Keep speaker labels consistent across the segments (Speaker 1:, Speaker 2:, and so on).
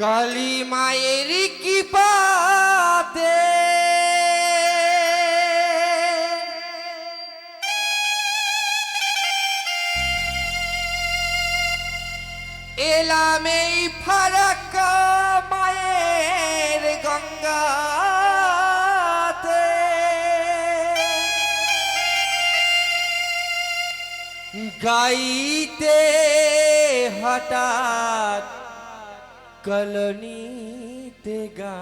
Speaker 1: কালী মায়ের কি পাতে এলাম এই ফারাক্কা মায়ের গঙ্গাতে। গাইতে হঠাৎ কলনিতে গা।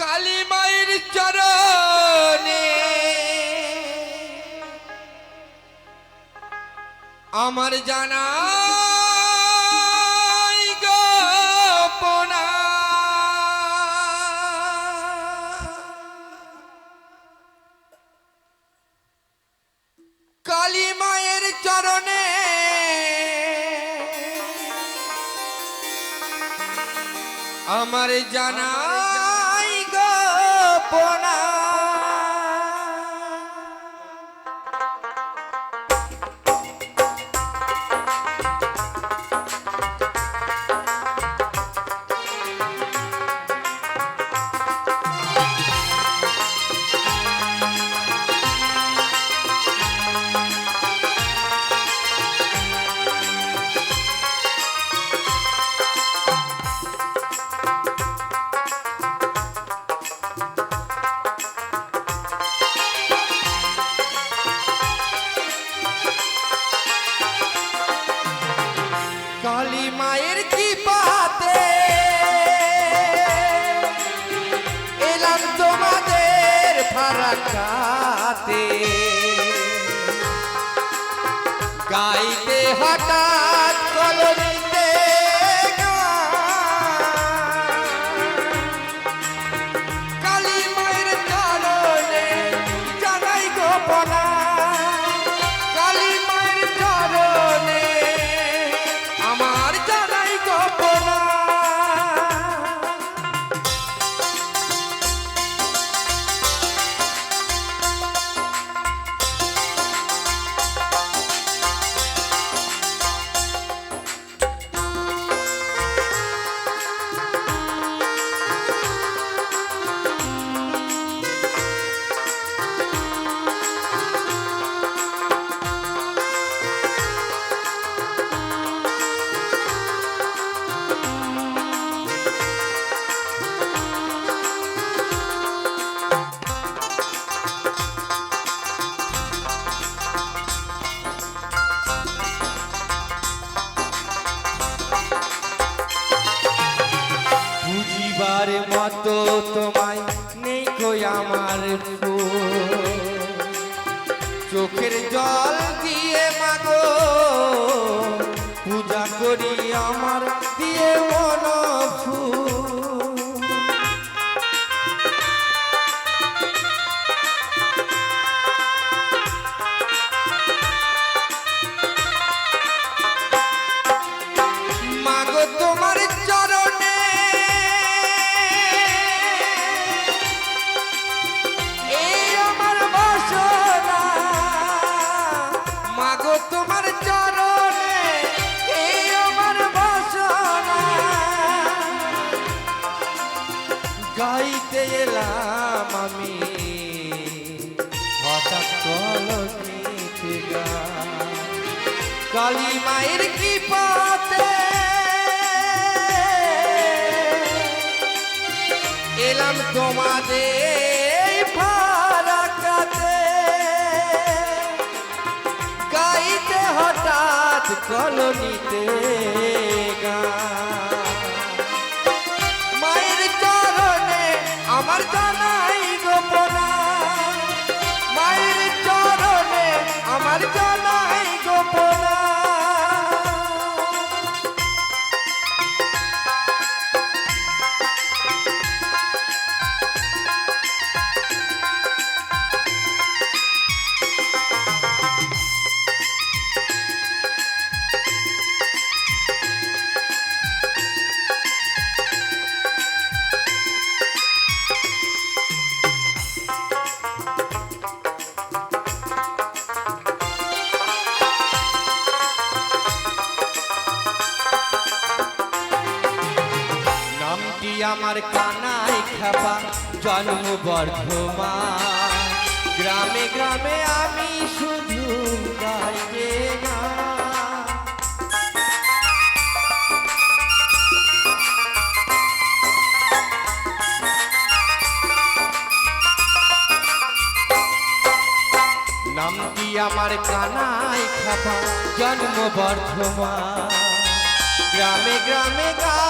Speaker 1: কালী মায়ের চরণে আমার জানা আমার জানাই গোপনা মায়ের কি পাতে এলাম তোমাদের ফারাকাতে গাইতে হঠাৎ কলরিতে বুঝিবার মতো তোমায় নেই কই আমার। চোখের জল দিয়ে মাগো, পূজা করি আমার দিয়ে মন। মাগো তোমার কালী মায়ের কি পাতে এলাম তোমাদের ফারাকাতে। গাইতে হঠাৎ কলনিতে আমার কানাই খাপা, জন্ম বর্ধমান। গ্রামে গ্রামে আমি শুধু গান নামটি আমার কানাই খাপা, জন্ম বর্ধমান। গ্রামে গ্রামে আমি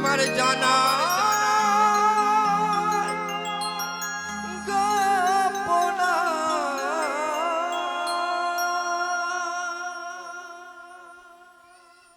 Speaker 1: আমার জানা।